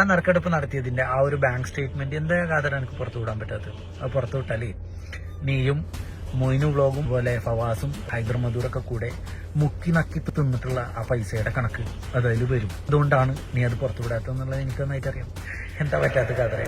ആ നറുക്കെടുപ്പ് നടത്തിയതിന്റെ ആ ഒരു ബാങ്ക് സ്റ്റേറ്റ്മെന്റ് എന്താ കാതറ എനിക്ക് പുറത്തു വിടാൻ പറ്റാത്തത്? അത് പുറത്തു വിട്ടാലേ നീയും മൊയിനു വ്ളോഗും പോലെ ഫവാസും ഹൈദർ മധൂറൊക്കെ കൂടെ മുക്കി നക്കി തിന്നിട്ടുള്ള ആ പൈസയുടെ കണക്ക് അത് അതിൽ വരും. അതുകൊണ്ടാണ് നീ അത് പുറത്തു വിടാത്തതെന്നുള്ളത് എനിക്ക് നന്നായിട്ട് അറിയാം. എന്താ പറ്റാത്ത കാതറ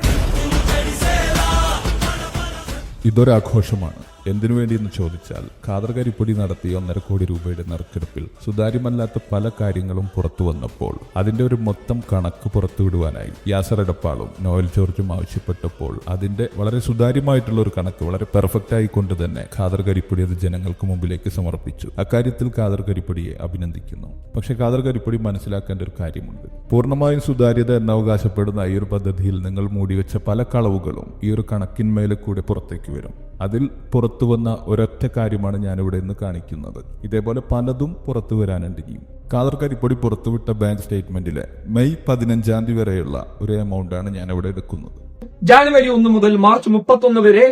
ഇതൊരാഘോഷമാണ്. എന്തിനു വേണ്ടിയെന്ന് ചോദിച്ചാൽ കാതർകരിപ്പൊടി നടത്തിയ ഒന്നര കോടി രൂപയുടെ നറുക്കെടുപ്പിൽ സുതാര്യമല്ലാത്ത പല കാര്യങ്ങളും പുറത്തു വന്നപ്പോൾ അതിന്റെ ഒരു മൊത്തം കണക്ക് പുറത്തുവിടുവാനായി യാസർ എടപ്പാളും നോയൽ ജോർജും ആവശ്യപ്പെട്ടപ്പോൾ അതിന്റെ വളരെ സുതാര്യമായിട്ടുള്ള ഒരു കണക്ക് വളരെ പെർഫെക്റ്റ് ആയിക്കൊണ്ട് തന്നെ ഖാദർ കരിപ്പൊടി അത് ജനങ്ങൾക്ക് മുമ്പിലേക്ക് സമർപ്പിച്ചു. അക്കാര്യത്തിൽ ഖാദർ കരിപ്പൊടിയെ അഭിനന്ദിക്കുന്നു. പക്ഷേ ഖാദർ കരിപ്പൊടി മനസ്സിലാക്കേണ്ട ഒരു കാര്യമുണ്ട്. പൂർണമായും സുതാര്യത എന്നവകാശപ്പെടുന്ന ഈ ഒരു പദ്ധതിയിൽ നിങ്ങൾ മൂടിവെച്ച പല കളവുകളും ഈ ഒരു കണക്കിന്മേലെ കൂടെ പുറത്തേക്ക് വരും. അതിൽ പുറത്തു വന്ന ഒരൊറ്റ കാര്യമാണ് ഞാനിവിടെ ഇന്ന് കാണിക്കുന്നത്. ഇതേപോലെ പലതും പുറത്തു വരാനുണ്ട് ഇനിയും ഖാദർ കരിപ്പൊടി പുറത്തുവിട്ട ബാങ്ക് സ്റ്റേറ്റ്മെന്റിലെ മെയ് പതിനഞ്ചാം തീയതി വരെയുള്ള ഒരു എമൗണ്ടാണ് ഞാൻ ഇവിടെ എടുക്കുന്നത്. ജാനുവരി ഒന്ന് മുതൽ മാർച്ച് മുപ്പത്തൊന്ന് വരെ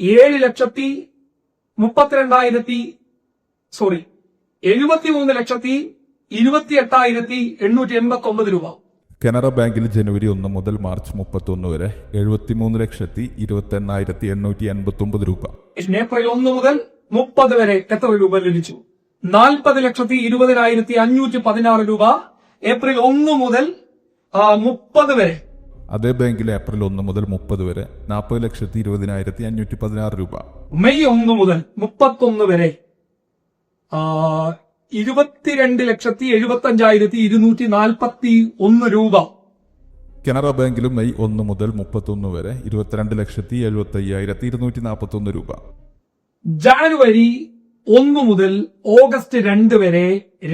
ഏഴ് ലക്ഷത്തി മുപ്പത്തിരണ്ടായിരത്തി സോറി എഴുപത്തി മൂന്ന് ലക്ഷത്തി ഇരുപത്തി എട്ടായിരത്തി എണ്ണൂറ്റി എൺപത്തി ഒമ്പത് രൂപ. കനറ ബാങ്കിൽ ജനുവരി ഒന്ന് മുതൽ മാർച്ച് മുപ്പത്തൊന്ന് വരെ എഴുപത്തിമൂന്ന് ലക്ഷത്തി ഇരുപത്തി എണ്ണായിരത്തി എണ്ണൂറ്റി എൺപത്തി ഒമ്പത് രൂപ ഏപ്രിൽ ഒന്ന് മുതൽ മുപ്പത് വരെ എത്ര രൂപ ലഭിച്ചു? നാൽപ്പത് ലക്ഷത്തി ഇരുപതിനായിരത്തി അഞ്ഞൂറ്റി പതിനാറ് രൂപ. ഏപ്രിൽ ഒന്ന് മുതൽ മുപ്പത് വരെ. അതേ ബാങ്കിൽ ഏപ്രിൽ ഒന്ന് മുതൽ മുപ്പത് വരെ നാൽപ്പത് ലക്ഷത്തി ഇരുപതിനായിരത്തി അഞ്ഞൂറ്റി പതിനാറ് രൂപ. മെയ് ഒന്ന് മുതൽ മുപ്പത്തൊന്ന് വരെ ഇരുപത്തിരണ്ട് ലക്ഷത്തി എഴുപത്തി അഞ്ചായിരത്തി ഇരുന്നൂറ്റി നാൽപ്പത്തി ഒന്ന് രൂപ. കനറ ബാങ്കിലും മെയ് ഒന്ന് മുതൽ മുപ്പത്തൊന്ന് വരെ ഇരുപത്തിരണ്ട് ലക്ഷത്തി എഴുപത്തി അയ്യായിരത്തി ഇരുന്നൂറ്റി നാൽപ്പത്തി ഒന്ന് രൂപ. ജാനുവരി ഒന്ന് മുതൽ ഓഗസ്റ്റ് രണ്ട് വരെ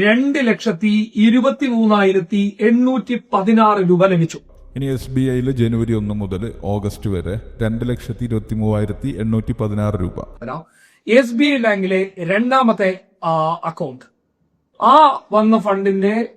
രണ്ട് ലക്ഷത്തി ഇരുപത്തി മൂന്നായിരത്തി എണ്ണൂറ്റി പതിനാറ് രൂപ ലഭിച്ചു. ഇനി എസ് ബി ഐയിൽ ജനുവരി ഒന്ന് മുതൽ ഓഗസ്റ്റ് വരെ രണ്ട് ലക്ഷത്തി ഇരുപത്തി മൂവായിരത്തി എണ്ണൂറ്റി പതിനാറ് രൂപ. എസ് ബി ഐ ബാങ്കിലെ രണ്ടാമത്തെ അക്കൗണ്ട്. ആ വന്ന ഫണ്ടിന്റെ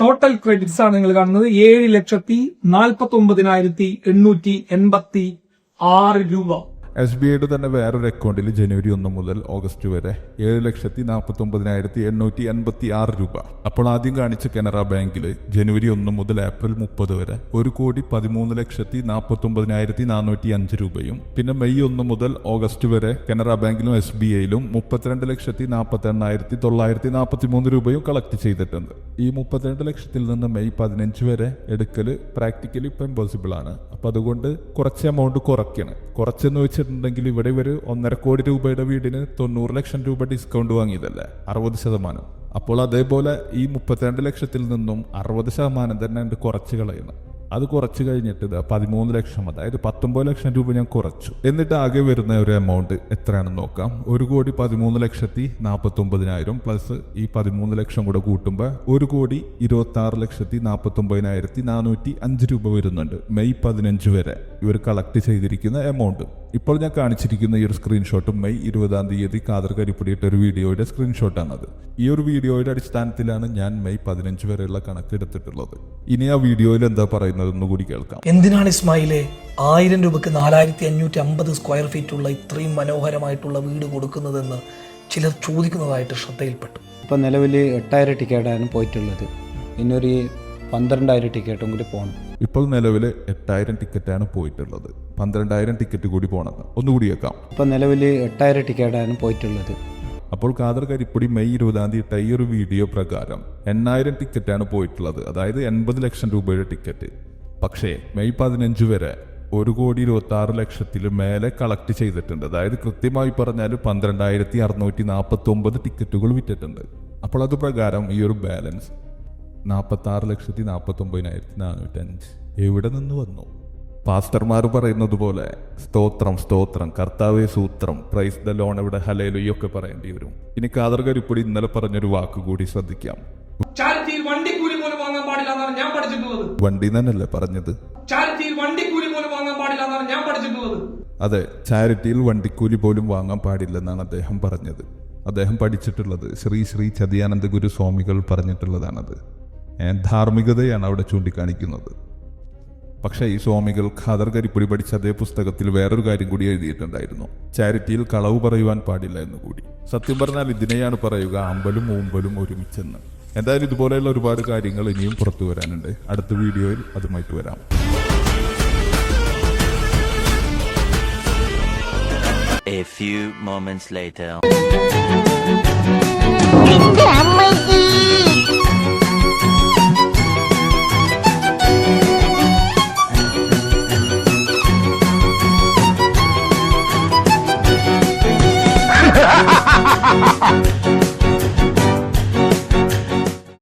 ടോട്ടൽ ക്രെഡിറ്റ്സ് ആണ് നിങ്ങൾ കാണുന്നത്. ഏഴ് ലക്ഷത്തി നാൽപ്പത്തി ഒമ്പതിനായിരത്തി എണ്ണൂറ്റി എൺപത്തി ആറ് രൂപ. എസ് ബി ഐയുടെ തന്നെ വേറൊരു അക്കൗണ്ടിൽ ജനുവരി ഒന്ന് മുതൽ ഓഗസ്റ്റ് വരെ ഏഴ് ലക്ഷത്തി നാൽപ്പത്തി ഒമ്പതിനായിരത്തി എണ്ണൂറ്റി എൺപത്തി ആറ് രൂപ. അപ്പോൾ ആദ്യം കാണിച്ച കനറ ബാങ്കിൽ ജനുവരി ഒന്ന് മുതൽ ഏപ്രിൽ മുപ്പത് വരെ ഒരു കോടി പതിമൂന്ന് ലക്ഷത്തി നാൽപ്പത്തി ഒമ്പതിനായിരത്തി നാനൂറ്റി അഞ്ച് രൂപയും പിന്നെ മെയ് ഒന്ന് മുതൽ ഓഗസ്റ്റ് വരെ കനറ ബാങ്കിലും എസ് ബി ഐയിലും മുപ്പത്തിരണ്ട് ലക്ഷത്തി നാൽപ്പത്തി എണ്ണായിരത്തി തൊള്ളായിരത്തി നാൽപ്പത്തി മൂന്ന് രൂപയും കളക്ട് ചെയ്തിട്ടുണ്ട്. ഈ മുപ്പത്തിരണ്ട് ലക്ഷത്തിൽ നിന്ന് മെയ് പതിനഞ്ച് വരെ എടുക്കൽ പ്രാക്ടിക്കലി ഇപ്പം ഇമ്പോസിബിൾ ആണ്. അപ്പൊ അതുകൊണ്ട് കുറച്ച് എമൗണ്ട് കുറയ്ക്കണം. കുറച്ചെന്ന് വെച്ചിട്ടുണ്ടെങ്കിൽ ഇവിടെ ഒരു ഒന്നര കോടി രൂപയുടെ വീടിന് തൊണ്ണൂറ് ലക്ഷം രൂപ ഡിസ്കൗണ്ട് വാങ്ങിയതല്ലേ? അറുപത് ശതമാനം. അപ്പോൾ അതേപോലെ ഈ മുപ്പത്തിരണ്ട് ലക്ഷത്തിൽ നിന്നും അറുപത് ശതമാനം തന്നെ ഉണ്ട് കുറച്ച് കളയണം അത് കുറച്ച് കഴിഞ്ഞിട്ട് ഇതാ പതിമൂന്ന് ലക്ഷം അതായത് പത്തൊമ്പത് ലക്ഷം രൂപ ഞാൻ കുറച്ചു. എന്നിട്ട് ആകെ വരുന്ന ഒരു എമൗണ്ട് എത്രയാണെന്ന് നോക്കാം. ഒരു കോടി പതിമൂന്ന് ലക്ഷത്തി നാൽപ്പത്തി ഒമ്പതിനായിരം പ്ലസ് ഈ പതിമൂന്ന് ലക്ഷം കൂടെ കൂട്ടുമ്പോൾ ഒരു കോടി ഇരുപത്തി ആറ് ലക്ഷത്തി നാൽപ്പത്തി ഒമ്പതിനായിരത്തി നാനൂറ്റി അഞ്ച് രൂപ വരുന്നുണ്ട്. മെയ് പതിനഞ്ച് വരെ ഇവർ കളക്ട് ചെയ്തിരിക്കുന്ന എമൗണ്ട് ഇപ്പോൾ ഞാൻ കാണിച്ചിരിക്കുന്ന ഈ ഒരു സ്ക്രീൻഷോട്ടും മെയ് ഇരുപതാം തീയതി കാതർ കരിപ്പിടിയിട്ട ഒരു വീഡിയോയുടെ സ്ക്രീൻഷോട്ടാണത് ഈ ഒരു വീഡിയോയുടെ അടിസ്ഥാനത്തിലാണ് ഞാൻ മെയ് പതിനഞ്ച് വരെയുള്ള കണക്ക് എടുത്തിട്ടുള്ളത്. ഇനി ആ വീഡിയോയിൽ എന്താ പറയുന്നത് ഒന്നുകൂടി കേൾക്കാം. എന്തിനാണ് ഇസ്മായിലെ ആയിരം രൂപക്ക് നാലായിരത്തി അഞ്ഞൂറ്റി അമ്പത് സ്ക്വയർ ഫീറ്റ് ഉള്ള ഇത്രയും മനോഹരമായിട്ടുള്ള വീട് കൊടുക്കുന്നതെന്ന് ചിലർ ചോദിക്കുന്നതായിട്ട് ശ്രദ്ധയിൽപ്പെട്ടു. ഇപ്പൊ നിലവിൽ എട്ടായിരം ടിക്കറ്റാണ് പോയിട്ടുള്ളത്. ഇന്നൊരു പന്ത്രണ്ടായിരം ടിക്കറ്റും കൂടി പോകണം. ഇപ്പോൾ നിലവിൽ എട്ടായിരം ടിക്കറ്റാണ് പോയിട്ടുള്ളത്. പന്ത്രണ്ടായിരം ടിക്കറ്റ് കൂടി പോണത് ഒന്നുകൂടി വെക്കാം ഇപ്പോൾ നിലവിൽ എട്ടായിരം ടിക്കറ്റാണ് പോയിട്ടുള്ളത്. അപ്പോൾ കാതർ കരിപ്പൊടി മെയ് ഇരുപതാം തീയതി ഇട്ട ഈ ഒരു വീഡിയോ പ്രകാരം എണ്ണായിരം ടിക്കറ്റാണ് പോയിട്ടുള്ളത്. അതായത് എൺപത് ലക്ഷം രൂപയുടെ ടിക്കറ്റ് പക്ഷേ മെയ് പതിനഞ്ച് വരെ ഒരു കോടി ഇരുപത്തി ആറ് ലക്ഷത്തിൽ മേലെ കളക്ട് ചെയ്തിട്ടുണ്ട്. അതായത് കൃത്യമായി പറഞ്ഞാൽ പന്ത്രണ്ടായിരത്തി അറുന്നൂറ്റി നാൽപ്പത്തി ഒമ്പത് ടിക്കറ്റുകൾ വിറ്റിട്ടുണ്ട്. അപ്പോൾ അത് പ്രകാരം ഈ ഒരു ബാലൻസ് നാൽപ്പത്തി ആറ് ലക്ഷത്തി നാൽപ്പത്തി ഒമ്പതിനായിരത്തി നാനൂറ്റി അഞ്ച് എവിടെ നിന്ന് വന്നു? പാസ്റ്റർമാർ പറയുന്നത് പോലെ സ്തോത്രം സ്തോത്രം കർത്താവേ സൂത്രം പ്രൈസ് ദ ലോൺ ഇവിടെ ഹലേലുയൊക്കെ പറയേണ്ടി വരും. ഇനി കാതർ കരിപ്പൊടി ഇന്നലെ പറഞ്ഞൊരു വാക്ക് കൂടി ശ്രദ്ധിക്കാം. ചാരിറ്റിയിൽ കൂലി പോലും വാങ്ങാൻ പാടില്ല എന്നാണ് ഞാൻ പഠിച്ചിട്ടുള്ളത്. വണ്ടി തന്നെയല്ലേ പറഞ്ഞത്? ചാരിറ്റിയിൽ വണ്ടിക്കൂലി പോലും വാങ്ങാൻ പാടില്ല എന്നാണ് ഞാൻ പഠിച്ചിട്ടുള്ളത്. അതെ ചാരിറ്റിയിൽ വണ്ടിക്കൂലി പോലും വാങ്ങാൻ പാടില്ലെന്നാണ് അദ്ദേഹം പറഞ്ഞത്. അദ്ദേഹം പഠിച്ചിട്ടുള്ളത് ശ്രീ ശ്രീ ചതിയാനന്ദ ഗുരു സ്വാമികൾ പറഞ്ഞിട്ടുള്ളതാണത് ധാർമ്മികതയാണ് അവിടെ ചൂണ്ടിക്കാണിക്കുന്നത്. പക്ഷേ ഈ സ്വാമികൾ ഖാദർകരിപ്പുടി പഠിച്ച അതേ പുസ്തകത്തിൽ വേറൊരു കാര്യം കൂടി എഴുതിയിട്ടുണ്ടായിരുന്നു. ചാരിറ്റിയിൽ കളവ് പറയുവാൻ പാടില്ല എന്ന് കൂടി. സത്യം പറഞ്ഞാൽ ഇതിനെയാണ് പറയുക അമ്പലും ഊമ്പലും ഒരുമിച്ചെന്ന്. എന്തായാലും ഇതുപോലെയുള്ള ഒരുപാട് കാര്യങ്ങൾ ഇനിയും പുറത്തു വരാനുണ്ട്. അടുത്ത വീഡിയോയിൽ അതുമായിട്ട് വരാം. A few moments later.